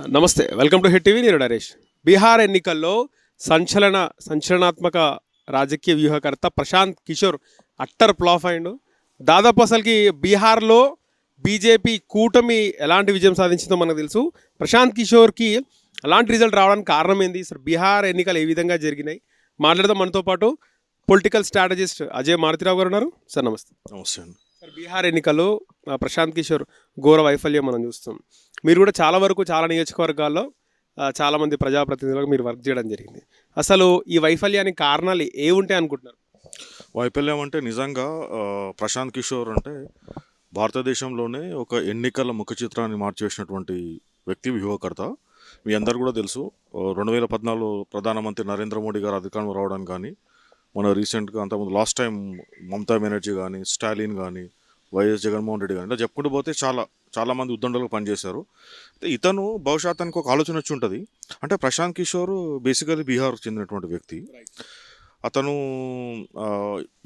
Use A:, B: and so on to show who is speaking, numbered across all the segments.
A: నమస్తే welcome to hit TV నేను నరేష్. బీహార్ ఎన్నికల్లో సంచలన సంచలనాత్మక రాజకీయ వ్యూహకర్త ప్రశాంత్ కిషోర్ అట్టర్ ప్లాఫ్ అయిండు. దాదాపు అసలుకి బీహార్లో బీజేపీ కూటమి ఎలాంటి విజయం సాధించిందో మనకు తెలుసు. ప్రశాంత్ కిషోర్కి అలాంటి రిజల్ట్ రావడానికి కారణం ఏంది? సార్ బీహార్ ఎన్నికలు ఏ విధంగా జరిగినాయి? మాట్లాడదాం మనతో పాటు. పొలిటికల్ స్ట్రాటజిస్ట్ అజయ్ మారుతిరావు గారు ఉన్నారు. సార్ నమస్తే.
B: నమస్తే అండి.
A: సార్ బీహార్ ఎన్నికల్లో ప్రశాంత్ కిషోర్ ఘోర వైఫల్యం మనం చూస్తాం. మీరు కూడా చాలా వరకు చాలా నియోజకవర్గాల్లో చాలామంది ప్రజాప్రతినిధులకు మీరు వర్క్ చేయడం జరిగింది. అసలు ఈ వైఫల్యానికి కారణాలు ఏ ఉంటాయి అనుకుంటున్నారు?
B: వైఫల్యం అంటే నిజంగా ప్రశాంత్ కిషోర్ అంటే భారతదేశంలోనే ఒక ఎన్నికల ముఖ చిత్రాన్ని మార్చివేసినటువంటి వ్యక్తి వ్యూహకర్త. మీ అందరు కూడా తెలుసు రెండు వేల పద్నాలుగు ప్రధానమంత్రి నరేంద్ర మోడీ గారు అధికారంలో రావడానికి కానీ మన రీసెంట్గా అంతకుముందు లాస్ట్ టైం మమతా బెనర్జీ కానీ స్టాలిన్ కానీ వైఎస్ జగన్మోహన్ రెడ్డి కానీ ఇలా చెప్పుకుంటూ పోతే చాలా చాలామంది ఉద్దండలకు పనిచేశారు. అయితే ఇతను అతనికి ఒక ఆలోచన వచ్చి ఉంటుంది. అంటే ప్రశాంత్ కిషోర్ బేసికలీ బీహార్ చెందినటువంటి వ్యక్తి. అతను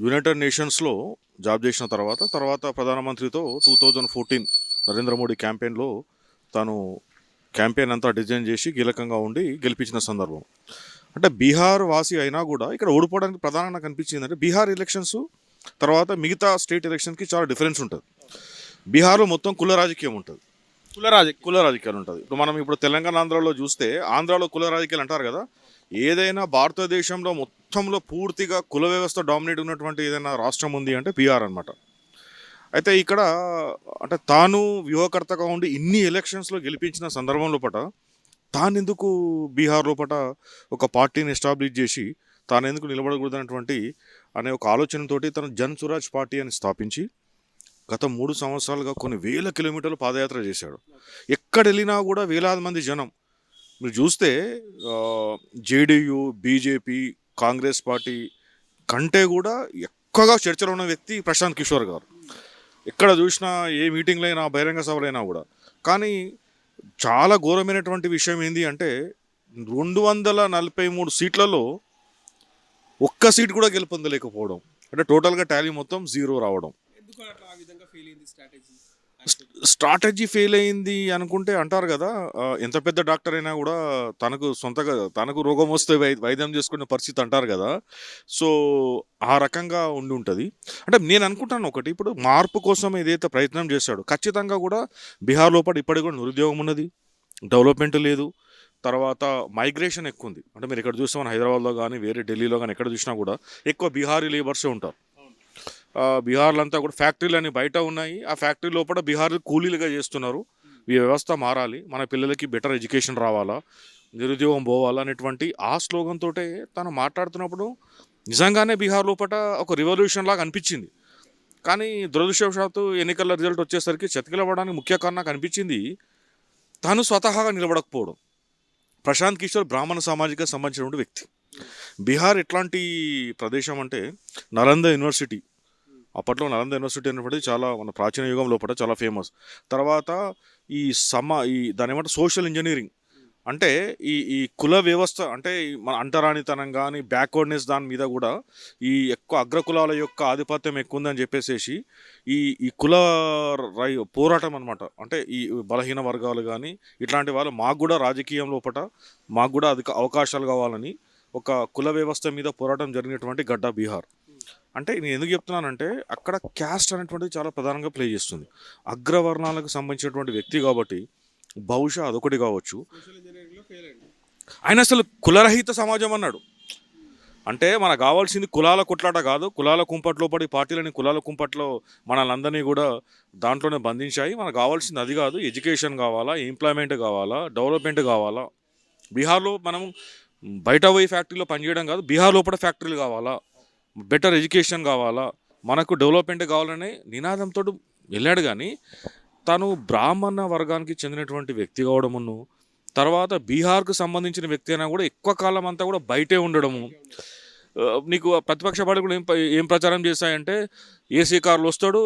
B: యునైటెడ్ నేషన్స్లో జాబ్ చేసిన తర్వాత తర్వాత ప్రధానమంత్రితో two thousand fourteen Narendra Modi క్యాంపెయిన్లో తాను క్యాంపెయిన్ అంతా డిజైన్ చేసి కీలకంగా ఉండి గెలిపించిన సందర్భం. అంటే బీహార్ వాసి అయినా కూడా ఇక్కడ ఓడిపోవడానికి ప్రధానంగా కనిపించింది అంటే బీహార్ ఎలక్షన్స్ తర్వాత మిగతా స్టేట్ ఎలక్షన్కి చాలా డిఫరెన్స్ ఉంటుంది. బీహార్లో మొత్తం కుల రాజకీయం ఉంటుంది.
A: కుల రాజకీయ
B: కుల రాజకీయాలు ఉంటుంది. ఇప్పుడు మనం ఇప్పుడు తెలంగాణ ఆంధ్రాలో చూస్తే ఆంధ్రాలో కుల రాజకీయాలు అంటారు కదా ఏదైనా భారతదేశంలో మొత్తంలో పూర్తిగా కుల వ్యవస్థ డామినేట్ ఉన్నటువంటి ఏదైనా రాష్ట్రం ఉంది అంటే బీహార్ అన్నమాట. అయితే ఇక్కడ అంటే తాను వ్యూహకర్తగా ఉండి ఇన్ని ఎలక్షన్స్లో గెలిపించిన సందర్భం లోపట తానెందుకు బీహార్ లోపల ఒక పార్టీని ఎస్టాబ్లిష్ చేసి తానెందుకు నిలబడకూడదన్నటువంటి అనే ఒక ఆలోచనతోటి తన జన్ సురాజ్ పార్టీ అని స్థాపించి గత మూడు సంవత్సరాలుగా కొన్ని వేల కిలోమీటర్లు పాదయాత్ర చేశాడు. ఎక్కడ వెళ్ళినా కూడా వేలాది మంది జనం. మీరు చూస్తే జేడీయూ బీజేపీ కాంగ్రెస్ పార్టీ కంటే కూడా ఎక్కువగా చర్చలో ఉన్న వ్యక్తి ప్రశాంత్ కిషోర్ గారు. ఎక్కడ చూసినా ఏ మీటింగ్లో అయినా బహిరంగ సభలైనా కూడా. కానీ చాలా ఘోరమైనటువంటి విషయం ఏంటి అంటే రెండు వందల నలభై మూడు సీట్లలో ఒక్క సీట్ కూడా గెలుపొందలేకపోవడం. అంటే టోటల్గా టాలీ మొత్తం జీరో రావడం.
A: స్ట్రాటజీ
B: ఫెయిల్ అయింది అనుకుంటే అంటారు కదా ఎంత పెద్ద డాక్టర్ అయినా కూడా తనకు సొంతగా తనకు రోగం వస్తే వై వైద్యం చేసుకునే పరిస్థితి అంటారు కదా. సో ఆ రకంగా ఉండి ఉంటుంది. అంటే నేను అనుకుంటాను ఒకటి ఇప్పుడు మార్పు కోసం ఏదైతే ప్రయత్నం చేశాడో ఖచ్చితంగా కూడా బీహార్ లోపల ఇప్పటికి కూడా నిరుద్యోగం ఉన్నది డెవలప్మెంట్ లేదు తర్వాత మైగ్రేషన్ ఎక్కువ ఉంది అంటే మీరు ఇక్కడ చూస్తామని హైదరాబాద్లో కానీ వేరే ఢిల్లీలో కానీ ఎక్కడ చూసినా కూడా ఎక్కువ బీహారీ లేబర్సే ఉంటారు. బీహార్లంతా బీహార్లో అంతా కూడా ఫ్యాక్టరీలు అన్ని బయట ఉన్నాయి. ఆ ఫ్యాక్టరీ లోపల బీహార్లు కూలీలుగా చేస్తున్నారు. ఈ వ్యవస్థ మారాలి. మన పిల్లలకి బెటర్ ఎడ్యుకేషన్ రావాలా? నిరుద్యోగం పోవాలా? అనేటువంటి ఆ స్లోగన్ తోటే తను మాట్లాడుతున్నప్పుడు నిజంగానే బీహార్ లోపల ఒక రివల్యూషన్ లాగా అనిపించింది. కానీ దురదృష్టవశాత్తు ఎన్నికల రిజల్ట్ వచ్చేసరికి చతికిలవ్వడానికి ముఖ్య కారణం కనిపించింది అనిపించింది తాను స్వతహాగా నిలబడకపోవడం. ప్రశాంత్ కిషోర్ బ్రాహ్మణ సామాజిక సంబంధించినటువంటి వ్యక్తి. బీహార్ ఎట్లాంటి ప్రదేశం అంటే నలంద యూనివర్సిటీ అప్పట్లో నలంద యూనివర్సిటీ అనేటువంటిది చాలా మన ప్రాచీన యుగం లోపల చాలా ఫేమస్ తర్వాత ఈ సమ ఈ దాని ఏమంటే సోషల్ ఇంజనీరింగ్ అంటే ఈ ఈ కుల వ్యవస్థ అంటే మన అంటరానితనం కానీ బ్యాక్వర్డ్నెస్ దాని మీద కూడా ఈ ఎక్కువ అగ్రకులాల యొక్క ఆధిపత్యం ఎక్కువ ఉందని చెప్పేసేసి ఈ ఈ కుల రై పోరాటం అనమాట అంటే ఈ బలహీన వర్గాలు కానీ ఇట్లాంటి వాళ్ళు మాకు కూడా రాజకీయం లోపల మాకు కూడా అధిక అవకాశాలు కావాలని ఒక కుల వ్యవస్థ మీద పోరాటం జరిగినటువంటి గడ్డ బీహార్. అంటే నేను ఎందుకు చెప్తున్నానంటే అక్కడ క్యాస్ట్ అనేటువంటిది చాలా ప్రధానంగా ప్లే చేస్తుంది. అగ్రవర్ణాలకు సంబంధించినటువంటి వ్యక్తి కాబట్టి బహుశా అదొకటి కావచ్చు. ఆయన అసలు కులరహిత సమాజం అన్నాడు. అంటే మనకు కావాల్సింది కులాల కొట్లాట కాదు కులాల కుంపట్లో పడి పార్టీలని కులాల కుంపట్లో మనల్ని కూడా దాంట్లోనే బంధించాయి. మనకు కావాల్సింది అది కాదు ఎడ్యుకేషన్ కావాలా ఎంప్లాయ్మెంట్ కావాలా డెవలప్మెంట్ కావాలా. బీహార్లో మనం బయట పోయి ఫ్యాక్టరీలో పనిచేయడం కాదు బీహార్ లోపల ఫ్యాక్టరీలు కావాలా. బెటర్ ఎడ్యుకేషన్ కావాలా? మనకు డెవలప్మెంట్ కావాలనే నినాదంతో వెళ్ళాడు కానీ తను బ్రాహ్మణ వర్గానికి చెందినటువంటి వ్యక్తి కావడమును తర్వాత బీహార్కు సంబంధించిన వ్యక్తి అయినా కూడా ఎక్కువ కాలం అంతా కూడా బయటే ఉండడము. నీకు ప్రతిపక్ష పార్టీ కూడా ఏం ఏం ప్రచారం చేశాయంటే ఏసీ కార్లు వస్తాడు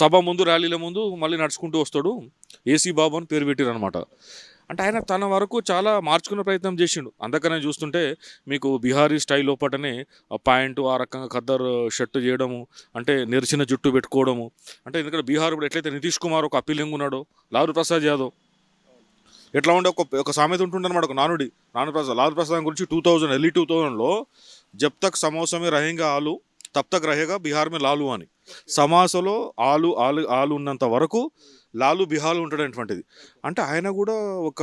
B: సభ ముందు ర్యాలీల ముందు మళ్ళీ నడుచుకుంటూ వస్తాడు. ఏసీ బాబు అని పేరు పెట్టారు అనమాట అంటే ఆయన తన వరకు చాలా మార్చుకునే ప్రయత్నం చేసిండు. అందుకనే చూస్తుంటే మీకు బీహారీ స్టైల్ లోపటనే ఆ ప్యాంటు ఆ రకంగా ఖద్దర్ షర్ట్ చేయడము అంటే నెరిచిన జుట్టు పెట్టుకోవడము. అంటే ఎందుకంటే బీహార్ ఇప్పుడు ఎట్లయితే నితీష్ కుమార్ ఒక అప్పీలింగ్ ఉన్నాడో లాలూ ప్రసాద్ యాదవ్. ఎట్లా ఉండే ఒక ఒక సామెత ఉంటుందన్నమాట ఒక నానుడి నాను ప్రసాద్ లాల్ ప్రసాద్ గురించి టూ థౌజండ్ ఎర్లీ టూ థౌజండ్లో జబ్ తక్ సమోసమే రహేంగా ఆలు తప్తక్ రహేగా బీహార్ మే లాలు అని. సమాసలో ఆలు ఆలు ఆలు ఉన్నంత వరకు లాలు బిహాల్ ఉంటాడనేటువంటిది. అంటే ఆయన కూడా ఒక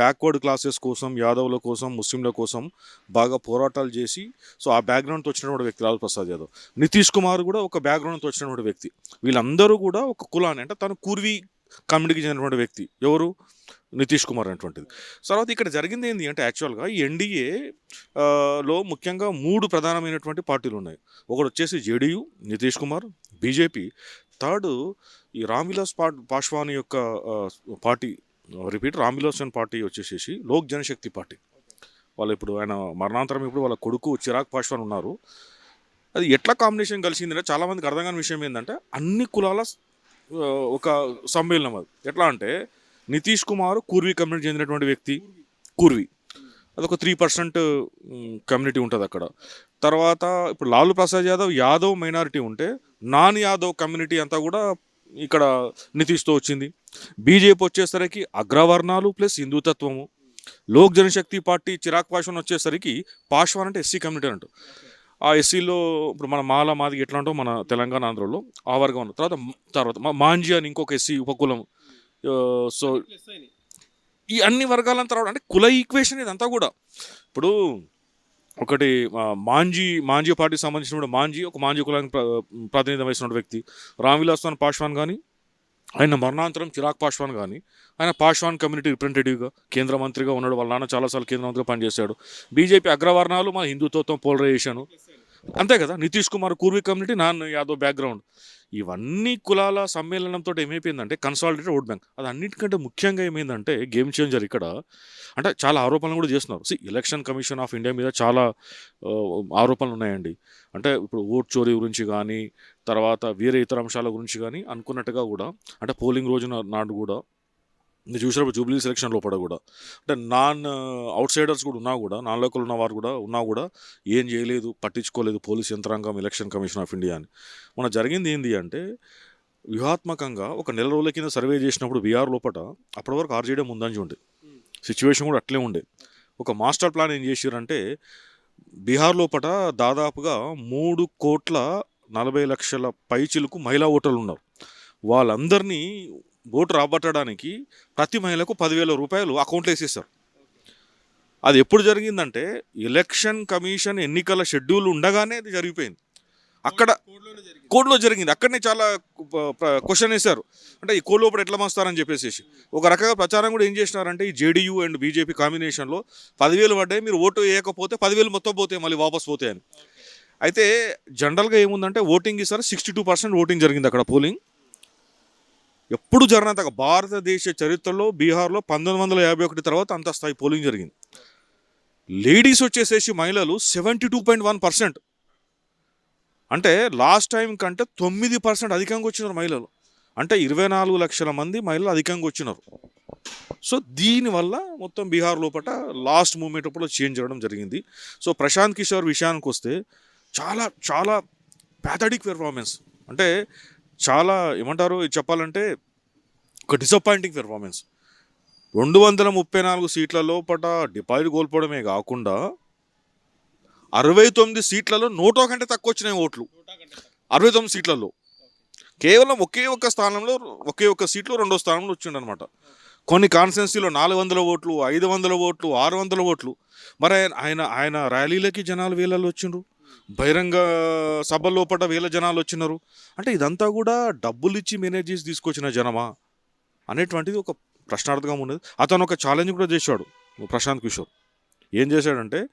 B: బ్యాక్వర్డ్ క్లాసెస్ కోసం యాదవ్ల కోసం ముస్లింల కోసం బాగా పోరాటాలు చేసి సో ఆ బ్యాక్గ్రౌండ్తో వచ్చినటువంటి వ్యక్తి లాల్ ప్రసాద్ యాదవ్. నితీష్ కుమార్ కూడా ఒక బ్యాక్గ్రౌండ్తో వచ్చినటువంటి వ్యక్తి. వీళ్ళందరూ కూడా ఒక కులాన్ని అంటే తను కూర్వీ కమ్యూనిటీకి చెందినటువంటి వ్యక్తి. ఎవరు? నితీష్ కుమార్ అనేటువంటిది. తర్వాత ఇక్కడ జరిగింది ఏంటి అంటే యాక్చువల్గా ఈ ఎన్డీఏ లో ముఖ్యంగా మూడు ప్రధానమైనటువంటి పార్టీలు ఉన్నాయి. ఒకటి వచ్చేసి JDU Nitish Kumar BJP third ఈ రామ్విలాస్ పా పాశ్వాన్ యొక్క పార్టీ రిపీట్ రామ్విలాస్ పార్టీ వచ్చేసేసి లోక్ జనశక్తి పార్టీ. వాళ్ళు ఇప్పుడు ఆయన మరణాంతరం ఇప్పుడు వాళ్ళ కొడుకు చిరాగ్ పాశ్వాన్ ఉన్నారు. అది ఎట్లా కాంబినేషన్ కలిసిందంటే చాలామందికి అర్థం కాని విషయం ఏంటంటే అన్ని కులాల ఒక సమ్మేళనం అది. ఎట్లా అంటే నితీష్ కుమార్ కూర్వీ కమ్యూనిటీ చెందినటువంటి వ్యక్తి కూర్వీ. అదొక త్రీ పర్సెంట్ కమ్యూనిటీ ఉంటుంది అక్కడ. తర్వాత ఇప్పుడు లాలూ ప్రసాద్ యాదవ్ యాదవ్ మైనారిటీ ఉంటే నాన్ యాదవ్ కమ్యూనిటీ అంతా కూడా ఇక్కడ నితీష్తో వచ్చింది. బీజేపీ వచ్చేసరికి అగ్రవర్ణాలు ప్లస్ హిందూతత్వము. లోక్ జనశక్తి పార్టీ చిరాక్ పాశ్వాన్ వచ్చేసరికి పాశ్వాన్ అంటే ఎస్సీ కమ్యూనిటీ అంటూ ఆ ఎస్సీలో ఇప్పుడు మన మాల మాది ఎట్లా అంటో మన తెలంగాణ ఆంధ్రలో ఆ వర్గం ఉన్న తర్వాత తర్వాత మా- మాంజీ అని ఇంకొక ఎస్సీ ఉపకులం సో ఈ అన్ని వర్గాలను తర్వాత అంటే కుల ఈక్వేషన్ ఇదంతా కూడా. ఇప్పుడు ఒకటి మాంజీ మాంజీ పార్టీకి సంబంధించిన మాంజీ ఒక మాంజీ కులానికి ప్రాతినిధ్యం వహిస్తున్న వ్యక్తి. రామ్విలాస్వాన్ పాశ్వాన్ కానీ ఆయన మరణాంతరం చిరాగ్ పాశ్వాన్ కానీ ఆయన పాశ్వాన్ కమ్యూనిటీ రిప్రజెంటేటివ్గా కేంద్ర మంత్రిగా ఉన్నాడు. వాళ్ళ నాన్న చాలాసార్లు కేంద్ర మంత్రిగా పనిచేశాడు. బీజేపీ అగ్రవర్ణాలు మన హిందుత్వం పోలరైజేషన్. అంతే కదా నితీష్ కుమార్ కూర్వీ కమ్యూనిటీ నాన్ యాదవ్ బ్యాక్గ్రౌండ్ ఇవన్నీ కులాల సమ్మేళనంతో ఏమైపోయిందంటే కన్సాలిడేటెడ్ ఓట్ బ్యాంక్. అది అన్నిటికంటే ముఖ్యంగా ఏమైందంటే గేమ్ చేంజర్ ఇక్కడ. అంటే చాలా ఆరోపణలు కూడా చేస్తున్నారు. సి ఎలక్షన్ కమిషన్ ఆఫ్ ఇండియా మీద చాలా ఆరోపణలు ఉన్నాయండి. అంటే ఇప్పుడు ఓట్ చోరీ గురించి కానీ తర్వాత వేరే ఇతర అంశాల గురించి కానీ అనుకున్నట్టుగా కూడా అంటే పోలింగ్ రోజున నాడు కూడా నేను చూసినప్పుడు జూబ్లీ సెలక్షన్ లోపల కూడా. అంటే నాన్ అవుట్ సైడర్స్ కూడా ఉన్నా కూడా నాన్ లోకల్ ఉన్న వారు కూడా ఉన్నా కూడా ఏం చేయలేదు పట్టించుకోలేదు పోలీస్ యంత్రాంగం ఎలక్షన్ కమిషన్ ఆఫ్ ఇండియా అని. మన జరిగింది ఏంటి అంటే వ్యూహాత్మకంగా ఒక నెల రోజుల కింద సర్వే చేసినప్పుడు బీఆర్ లోపల అప్పటి వరకు ఆర్జేడీ ముందంజ ఉండే సిచ్యువేషన్ కూడా అట్లే ఉండే. ఒక మాస్టర్ ప్లాన్ ఏం చేసారంటే బీహార్ లోపల దాదాపుగా మూడు కోట్ల నలభై లక్షల పైచిలకు మహిళా ఓటర్లు ఉన్నారు. వాళ్ళందరినీ ఓటు రాబట్టడానికి ప్రతి మహిళకు పదివేల రూపాయలు అకౌంట్లో వేసేస్తారు. అది ఎప్పుడు జరిగిందంటే ఎలక్షన్ కమిషన్ ఎన్నికల షెడ్యూల్ ఉండగానే అది జరిగిపోయింది. అక్కడ కోడ్లో జరిగింది. అక్కడనే చాలా క్వశ్చన్ వేశారు. అంటే ఈ కోడ్ లోపల ఎట్లా మస్తారని చెప్పేసి ఒక రకంగా ప్రచారం కూడా ఏం చేసినారంటే ఈ జేడీయూ అండ్ బీజేపీ కాంబినేషన్లో పదివేలు పడ్డాయి. మీరు ఓటు వేయకపోతే పదివేలు మొత్తం పోతాయి మళ్ళీ వాపస్ పోతాయి అని అయితే జనరల్గా ఏముందంటే ఓటింగ్ ఈసారి సిక్స్టీ టూ పర్సెంట్ ఓటింగ్ జరిగింది అక్కడ పోలింగ్. ఎప్పుడు జరిగినంతగా భారతదేశ చరిత్రలో బీహార్లో పంతొమ్మిది వందల యాభై ఒకటి తర్వాత అంత స్థాయి పోలింగ్ జరిగింది. లేడీస్ వచ్చేసేసి మహిళలు seventy two point one percent. అంటే లాస్ట్ టైం కంటే తొమ్మిది పర్సెంట్ అధికంగా వచ్చినారు మహిళలు. అంటే ఇరవై నాలుగు లక్షల మంది మహిళలు అధికంగా వచ్చినారు. సో దీనివల్ల మొత్తం బీహార్ లోపల లాస్ట్ మూమెంట్ అప్పుడు చేంజ్ అవ్వడం జరిగింది. సో ప్రశాంత్ కిషోర్ విషయానికి వస్తే చాలా చాలా ప్యాథడిక్ పెర్ఫార్మెన్స్ అంటే చాలా ఏమంటారు ఇది చెప్పాలంటే ఒక డిసప్పాయింటింగ్ పెర్ఫార్మెన్స్ రెండు వందల ముప్పై నాలుగు సీట్ల లోపల డిపాజిట్ కోల్పోవడమే కాకుండా అరవై తొమ్మిది సీట్లలో నోటో కంటే తక్కువ వచ్చినాయి ఓట్లు. అరవై తొమ్మిది సీట్లలో. కేవలం ఒకే ఒక్క స్థానంలో ఒకే ఒక్క సీట్లో రెండో స్థానంలో వచ్చిండనమాట. కొన్ని కాన్స్టిట్యున్సీలో నాలుగు వందల ఓట్లు ఐదు వందల ఓట్లు ఆరు వందల ఓట్లు. మరి ఆయన ఆయన ఆయన ర్యాలీలకి జనాలు వేలలో వచ్చిండ్రు. బహిరంగ సభ లోపల వేల జనాలు వచ్చినారు. అంటే ఇదంతా కూడా డబ్బులు ఇచ్చి మేనేజ్ చేసి తీసుకొచ్చిన జనమా? అనేటువంటిది ఒక ప్రశ్నార్థకం ఉండేది అతను ఒక ఛాలెంజ్ కూడా చేశాడు ప్రశాంత్ కిషోర్. ఏం చేశాడంటే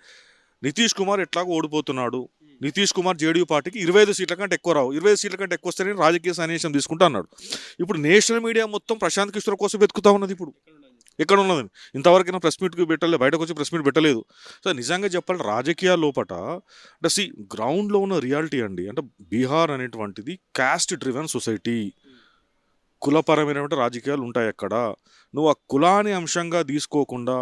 B: నితీష్ కుమార్ ఎట్లాగో ఓడిపోతున్నాడు. నితీష్ కుమార్ జేడీయూ పార్టీకి ఇరవై ఐదు సీట్ల కంటే ఎక్కువ రావు. ఇరవై ఐదు సీట్ల కంటే ఎక్కువ వస్తేనే రాజకీయ సన్నివేశం తీసుకుంటా అన్నాడు. ఇప్పుడు నేషనల్ మీడియా మొత్తం ప్రశాంత్ కిషోర్ కోసం వెతుకుతా ఉన్నది ఇప్పుడు. ఎక్కడ ఉన్నది ఇంతవరకు ప్రెస్ మీట్కి పెట్టలేదు బయటకు వచ్చి ప్రెస్ మీట్ పెట్టలేదు. సో నిజంగా చెప్పాలి రాజకీయ లోపట అంటే సి గ్రౌండ్లో ఉన్న రియాలిటీ అండి అంటే బీహార్ అనేటువంటిది క్యాస్ట్ డ్రివెన్ సొసైటీ. కులపరమైనటువంటి రాజకీయాలు ఉంటాయి అక్కడ. నువ్వు ఆ కులాన్ని అంశంగా తీసుకోకుండా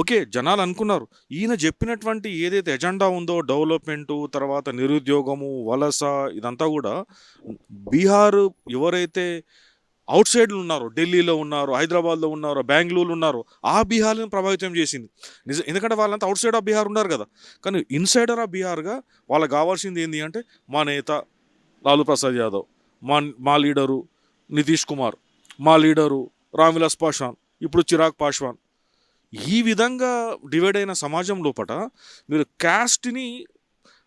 B: ఓకే జనాలు అనుకున్నారు. ఈయన చెప్పినటువంటి ఏదైతే ఎజెండా ఉందో డెవలప్మెంటు తర్వాత నిరుద్యోగము వలస ఇదంతా కూడా బీహార్ ఎవరైతే అవుట్ సైడ్లో ఉన్నారు ఢిల్లీలో ఉన్నారు హైదరాబాద్లో ఉన్నారు బెంగళూరులో ఉన్నారు. ఆ బీహార్ని ప్రభావితం చేసింది. నిజం ఎందుకంటే వాళ్ళంతా అవుట్ సైడ్ ఆఫ్ బీహార్ ఉన్నారు కదా. కానీ ఇన్సైడర్ ఆఫ్ బీహార్గా వాళ్ళకి కావాల్సింది ఏంటి అంటే మా నేత లాలూ ప్రసాద్ యాదవ్ మా మా లీడరు నితీష్ కుమార్ మా లీడరు రామ్విలాస్ పాశ్వాన్ ఇప్పుడు చిరాగ్ పాశ్వాన్. ఈ విధంగా డివైడ్ అయిన సమాజం లోపల మీరు క్యాస్ట్ని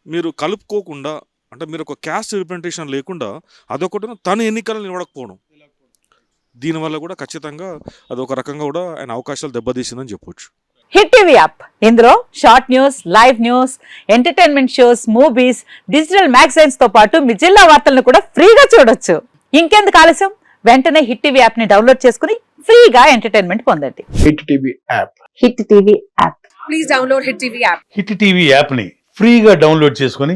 B: మీరు కలుపుకోకుండా అంటే మీరు ఒక క్యాస్ట్ రిప్రజెంటేషన్ లేకుండా అదొకటి తన ఎన్నికలు నిలవడకపోవడం దీనివల్ల కూడా ఖచ్చితంగా అదొక రకంగా కూడా ఆయన అవకాశాలు దెబ్బతీసిందని చెప్పొచ్చు.
C: Hit TV app. ఇందులో short news live news entertainment shows movies digital మ్యాగజైన్స్తో పాటు మీ జిల్లా వార్తలను కూడా ఫ్రీగా చూడొచ్చు. ఇంకెందుకు ఆలస్యం? వెంటనే హిట్ టీవీ యాప్ని డౌన్లోడ్ చేసుకుని ఫ్రీగా ఎంటర్టైన్మెంట్ పొందండి.
D: Hit TV app.
C: Hit TV app.
E: Please download Hit TV app.
F: Hit TV యాప్ని ఫ్రీగా డౌన్లోడ్ చేసుకొని